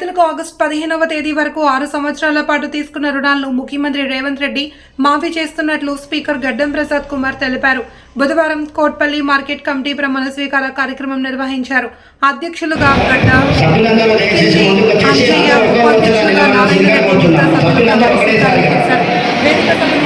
రైతులకు ఆగస్టు పదిహేనవ తేదీ వరకు ఆరు సంవత్సరాల పాటు తీసుకున్న రుణాలను ముఖ్యమంత్రి రేవంత్ రెడ్డి మాఫీ చేస్తున్నట్లు స్పీకర్ గడ్డం ప్రసాద్ కుమార్ తెలిపారు. బుధవారం కోట్పల్లి మార్కెట్ కమిటీ ప్రమాణ స్వీకార కార్యక్రమం నిర్వహించారు. అధ్యక్షులుగా గడ్డ అంజయ్య ఉపాధ్యక్షులుగా నారాయణ రెడ్డి సభ్యులుగా వేదిక సభను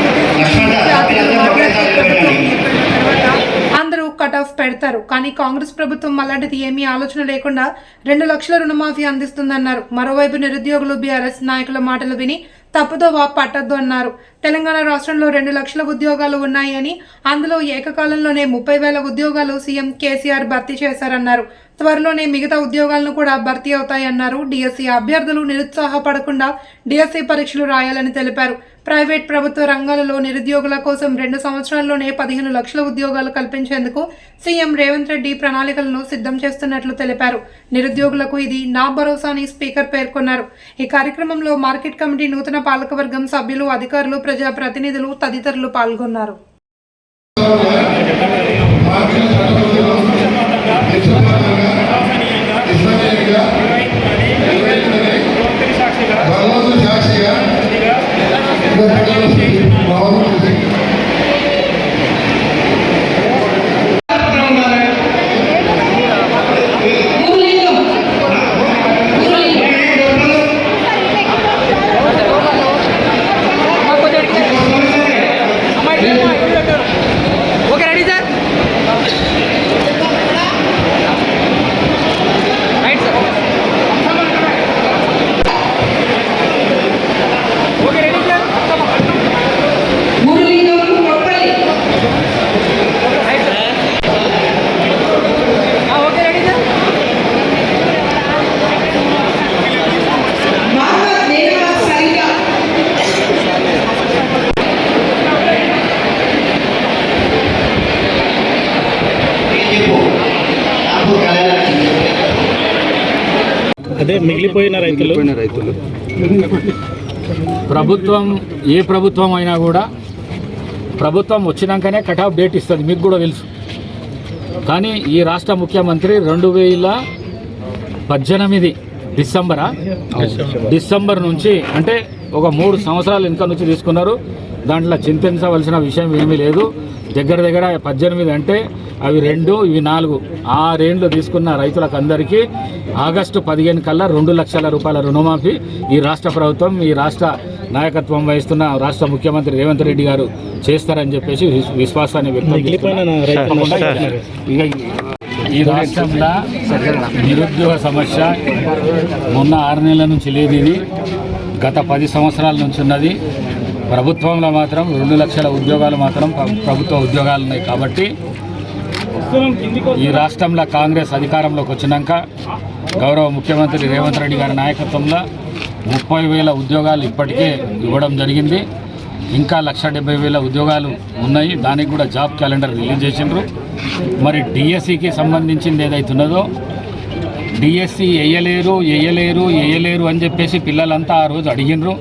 కట్ ఆఫ్ పెడతారు. కానీ కాంగ్రెస్ ప్రభుత్వం అలాంటిది ఏమీ ఆలోచన లేకుండా రెండు లక్షల రుణమాఫీ అందిస్తుందన్నారు. మరోవైపు నిరుద్యోగులు బీఆర్ఎస్ నాయకుల మాటలు విని తప్పుదోవ పట్టద్దు అన్నారు తెలంగాణ రాష్ట్రంలో రెండు లక్షల ఉద్యోగాలు ఉన్నాయని అందులో ఏకకాలంలోనే ముప్పై వేల ఉద్యోగాలు సీఎం కేసీఆర్ భర్తీ చేశారన్నారు. త్వరలోనే మిగతా ఉద్యోగాలను కూడా భర్తీ అవుతాయన్నారు డిఎస్సీ అభ్యర్థులు. నిరుత్సాహపడకుండా డిఎస్సీ పరీక్షలు రాయాలని తెలిపారు. ప్రైవేట్ ప్రభుత్వ రంగాలలో నిరుద్యోగుల కోసం రెండు సంవత్సరాల్లోనే పదిహేను లక్షల ఉద్యోగాలు కల్పించేందుకు సీఎం రేవంత్ రెడ్డి ప్రణాళికలను సిద్ధం చేస్తున్నట్లు తెలిపారు. నిరుద్యోగులకు ఇది నా భరోసా అని స్పీకర్ పేర్కొన్నారు. ఈ కార్యక్రమంలో మార్కెట్ కమిటీ నూతన పాలకవర్గం సభ్యులు అధికారులు ప్రజా ప్రతినిధులు తదితరులు పాల్గొన్నారు. సాక్షిగా అదే మిగిలిపోయిన రైతులు? రైతులు. ప్రభుత్వం ఏ ప్రభుత్వం అయినా కూడా ప్రభుత్వం వచ్చినాకనే కట్ ఆఫ్ డేట్ ఇస్తుంది మీకు కూడా తెలుసు. కానీ ఈ రాష్ట్ర ముఖ్యమంత్రి రెండు వేల పద్దెనిమిది డిసెంబరా. డిసెంబర్ నుంచి అంటే ఒక మూడు సంవత్సరాల వెనుక నుంచి తీసుకున్నారు. దాంట్లో చింతించవలసిన విషయం ఏమీ లేదు. దగ్గర దగ్గర పద్దెనిమిది అంటే అవి రెండు ఇవి నాలుగు. ఆరేండ్లు తీసుకున్న రైతులకు అందరికీ ఆగస్టు పదిహేను కల్లా రెండు లక్షల రూపాయల రుణమాఫీ ఈ రాష్ట్ర ప్రభుత్వం ఈ రాష్ట్ర నాయకత్వం వహిస్తున్న రాష్ట్ర ముఖ్యమంత్రి రేవంత్ రెడ్డి గారు చేస్తారని చెప్పేసి విశ్వ- విశ్వాసాన్ని వ్యక్తం ఈ రాష్ట్రంలో నిరుద్యోగ సమస్య మొన్న ఆరు నెలల నుంచి లేదు ఇది. గత పది సంవత్సరాల నుంచి ఉన్నది. ప్రభుత్వంలో మాత్రం రెండు లక్షల ఉద్యోగాలు మాత్రం ప్రభుత్వ ఉద్యోగాలు ఉన్నాయి కాబట్టి ఈ రాష్ట్రంలో కాంగ్రెస్ అధికారంలోకి వచ్చినాక గౌరవ ముఖ్యమంత్రి రేవంత్ రెడ్డి గారి నాయకత్వంలో ముప్పై వేల ఉద్యోగాలు ఇప్పటికే ఇవ్వడం జరిగింది. ఇంకా లక్ష డెబ్బై వేల ఉద్యోగాలు ఉన్నాయి. దానికి కూడా జాబ్ క్యాలెండర్ రిలీజ్ చేసిండ్రు. మరి డిఎస్సికి సంబంధించింది ఏదైతే ఉన్నదో డిఎస్సి వేయలేరు వేయలేరు వేయలేరు అని చెప్పేసి పిల్లలంతా ఆ రోజు అడిగినరు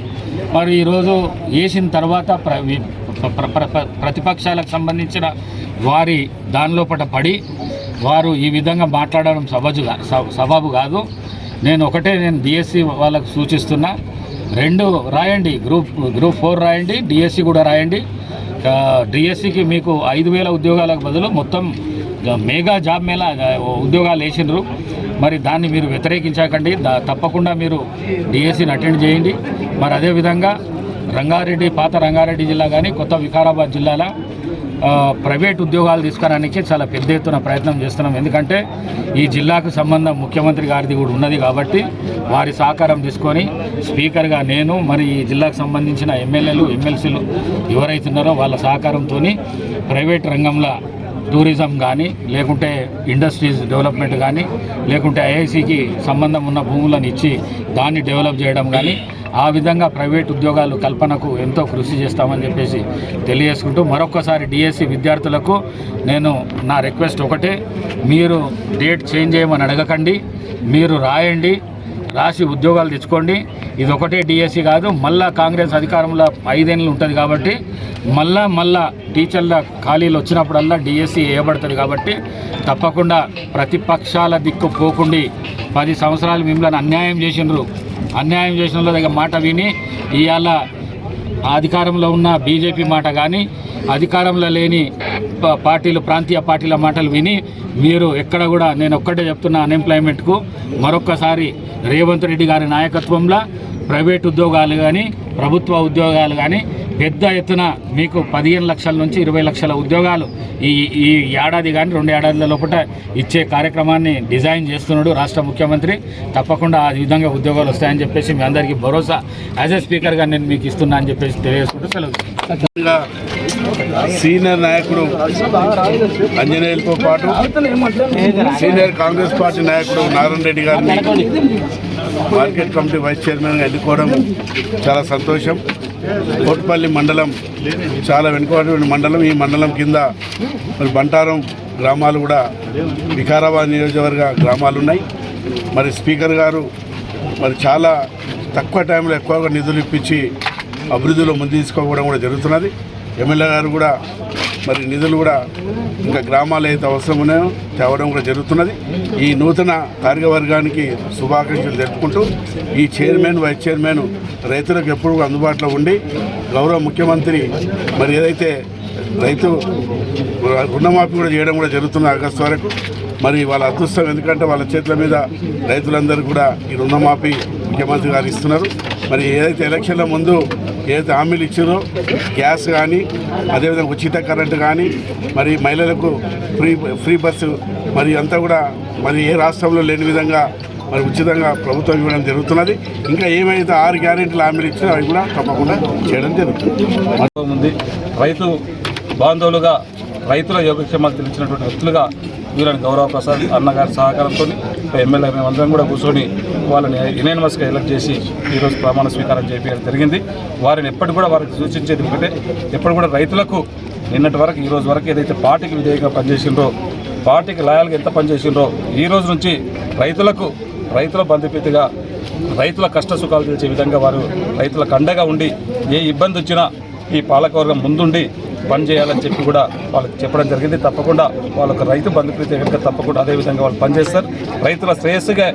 మరి ఈరోజు వేసిన తర్వాత ప్ర ప్రతిపక్షాలకు సంబంధించిన వారి దానిలోపట పడి వారు ఈ విధంగా మాట్లాడడం సబజు సబాబు కాదు. నేను ఒకటే నేను డిఎస్సి వాళ్ళకు సూచిస్తున్నా. రెండు రాయండి గ్రూప్ గ్రూప్ ఫోర్ రాయండి డిఎస్సి కూడా రాయండి. డిఎస్సికి మీకు ఐదు వేల ఉద్యోగాలకు బదులు మొత్తం మేఘా జాబ్ మేళ ఉద్యోగాలు వేసిండ్రు. మరి దాన్ని మీరు వ్యతిరేకించకండి. దా తప్పకుండా మీరు డిఎస్సిని అటెండ్ చేయండి. మరి అదేవిధంగా రంగారెడ్డి పాత రంగారెడ్డి జిల్లా కానీ కొత్త వికారాబాద్ జిల్లాలో ప్రైవేట్ ఉద్యోగాలు తీసుకురానికి చాలా పెద్ద ఎత్తున ప్రయత్నం చేస్తున్నాం. ఎందుకంటే ఈ జిల్లాకు సంబంధం ముఖ్యమంత్రి గారిది కూడా ఉన్నది కాబట్టి వారి సహకారం తీసుకొని స్పీకర్గా నేను మరి ఈ జిల్లాకు సంబంధించిన ఎమ్మెల్యేలు ఎమ్మెల్సీలు ఎవరైతున్నారో వాళ్ళ సహకారంతో ప్రైవేట్ రంగంలో టూరిజం కానీ లేకుంటే ఇండస్ట్రీస్ డెవలప్మెంట్ కానీ లేకుంటే ఐఐసికి సంబంధం ఉన్న భూములను ఇచ్చి దాన్ని డెవలప్ చేయడం కానీ ఆ విధంగా ప్రైవేట్ ఉద్యోగాలు కల్పనకు ఎంతో కృషి చేస్తామని చెప్పేసి తెలియజేసుకుంటూ మరొకసారి డిఎస్సి విద్యార్థులకు నేను నా రిక్వెస్ట్ ఒకటే. మీరు డేట్ చేంజ్ చేయమని అడగకండి. మీరు రాయండి. రాసి ఉద్యోగాలు తెచ్చుకోండి. ఇది ఒకటే డిఎస్సి కాదు మళ్ళా కాంగ్రెస్ అధికారంలో ఐదేళ్ళు ఉంటుంది కాబట్టి మళ్ళా మళ్ళా టీచర్ల ఖాళీలు వచ్చినప్పుడల్లా డిఎస్సి వేయబడుతుంది కాబట్టి తప్పకుండా ప్రతిపక్షాల దిక్కు పోకుండి పది సంవత్సరాలు మిమ్మల్ని అన్యాయం చేసినారు అన్యాయం చేసిన దగ్గర మాట విని ఇవాళ అధికారంలో ఉన్న బీజేపీ మాట కానీ అధికారంలో లేని పార్టీలు ప్రాంతీయ పార్టీల మాటలు విని మీరు ఎక్కడ కూడా నేను ఒక్కటే చెప్తున్నా అన్ఎంప్లాయ్మెంట్కు మరొక్కసారి రేవంత్ రెడ్డి గారి నాయకత్వంలో ప్రైవేట్ ఉద్యోగాలు కానీ ప్రభుత్వ ఉద్యోగాలు కానీ పెద్ద ఎత్తున మీకు పదిహేను లక్షల నుంచి ఇరవై లక్షల ఉద్యోగాలు ఈ ఈ ఏడాది కానీ రెండు ఏడాదిల లోపల ఇచ్చే కార్యక్రమాన్ని డిజైన్ చేస్తున్నాడు రాష్ట్ర ముఖ్యమంత్రి. తప్పకుండా ఆ విధంగా ఉద్యోగాలు వస్తాయని చెప్పేసి మీ అందరికీ భరోసా. యాజ్ ఎ స్పీకర్గా నేను మీకు ఇస్తున్నా అని చెప్పేసి తెలియజేసుకుంటూ సెలవు. సీనియర్ నాయకుడు అంజనేయులతో పాటు సీనియర్ కాంగ్రెస్ పార్టీ నాయకుడు నారాయణ రెడ్డి గారిని మార్కెట్ కమిటీ వైస్ చైర్మన్గా ఎన్నుకోవడం చాలా సంతోషం. కోట్పల్లి మండలం చాలా వెనుకబడిన మండలం. ఈ మండలం కింద మరి బంటారం గ్రామాలు కూడా వికారాబాద్ నియోజకవర్గ గ్రామాలు ఉన్నాయి. మరి స్పీకర్ గారు మరి చాలా తక్కువ టైంలో ఎక్కువగా నిధులు ఇప్పించి అభివృద్ధిలో ముందు తీసుకోవడం కూడా జరుగుతున్నది. ఎమ్మెల్యే గారు కూడా మరి నిధులు కూడా ఇంకా గ్రామాలు అయితే అవసరం ఉన్నాయో తేవడం కూడా జరుగుతున్నది. ఈ నూతన కార్యవర్గానికి శుభాకాంక్షలు జరుపుకుంటూ ఈ చైర్మన్ వైస్ చైర్మన్ రైతులకు ఎప్పుడు అందుబాటులో ఉండి గౌరవ ముఖ్యమంత్రి మరి ఏదైతే రైతు రుణమాఫీ కూడా చేయడం కూడా జరుగుతుంది ఆగస్టు వరకు మరి వాళ్ళ అదృష్టం ఎందుకంటే వాళ్ళ చేతుల మీద రైతులందరూ కూడా ఈ రుణమాఫీ ముఖ్యమంత్రి గారు ఇస్తున్నారు. మరి ఏదైతే ఎలక్షన్ల ముందు ఏదైతే హామీలు ఇచ్చారో గ్యాస్ కానీ అదేవిధంగా ఉచిత కరెంటు కానీ మరి మహిళలకు ఫ్రీ ఫ్రీ బస్సు మరి అంతా కూడా మరి ఏ రాష్ట్రంలో లేని విధంగా మరి ఉచితంగా ప్రభుత్వం ఇవ్వడం జరుగుతున్నది. ఇంకా ఏమైతే ఆరు గ్యారెంటీలు హామీలు ఇచ్చారో అవి కూడా తప్పకుండా చేయడం జరుగుతుంది. ఉంది రైతు బాంధవులుగా రైతుల యోగక్షేమాలు తెలిసినటువంటి వ్యక్తులుగా వీళ్ళని గౌరవ ప్రసాద్ అన్నగారి సహకారంతో ఎమ్మెల్యే మేమందరం కూడా కూర్చొని వాళ్ళని యునానిమస్గా ఎలక్ట్ చేసి ఈరోజు ప్రమాణ స్వీకారం చేయడం జరిగింది. వారిని ఎప్పటికి కూడా వారికి సూచించేది ఒకటే ఎప్పుడు కూడా రైతులకు నిన్నటి వరకు ఈ రోజు వరకు ఏదైతే పార్టీకి విధేయంగా పనిచేసిండ్రో పార్టీకి లాయల్గా ఎంత పనిచేసిండ్రో ఈ రోజు నుంచి రైతులకు రైతుల బంధుపీతిగా రైతుల కష్ట సుఖాలు తెలిసే విధంగా వారు రైతులకు అండగా ఉండి ఏ ఇబ్బంది వచ్చినా ఈ పాలకవర్గం ముందుండి పనిచేయాలని చెప్పి కూడా వాళ్ళకి చెప్పడం జరిగింది. తప్పకుండా వాళ్ళకు రైతు బంధుప్రీతి కనుక తప్పకుండా అదే విధంగా వాళ్ళు పనిచేస్తారు. రైతుల శ్రేయస్సుగా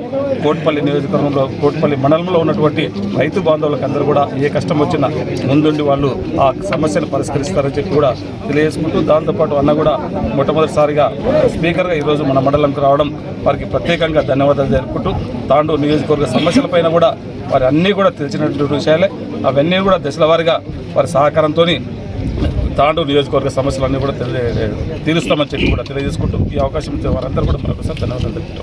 కోట్పల్లి నియోజకవర్గంలో కోట్పల్లి మండలంలో ఉన్నటువంటి రైతు బాంధవులకు అందరూ కూడా ఏ కష్టం వచ్చినా ముందుండి వాళ్ళు ఆ సమస్యను పరిష్కరిస్తారని చెప్పి కూడా తెలియజేసుకుంటూ దాంతోపాటు అన్న కూడా మొట్టమొదటిసారిగా స్పీకర్గా ఈరోజు మన మండలంకి రావడం వారికి ప్రత్యేకంగా ధన్యవాదాలు జరుపుకుంటూ తాండూరు నియోజకవర్గ సమస్యలపైన కూడా వారి అన్నీ కూడా తెలిసినటువంటి విషయాలే. అవన్నీ కూడా దశల వారిగా వారి సహకారంతో తాండూరు నియోజకవర్గ సమస్యలన్నీ కూడా తెలియ తీరుస్తామని చెప్పి కూడా తెలియజేసుకుంటూ ఈ అవకాశం ఇచ్చే వారందరూ కూడా మరొకసారి ధన్యవాదాలు తెలుపుతాం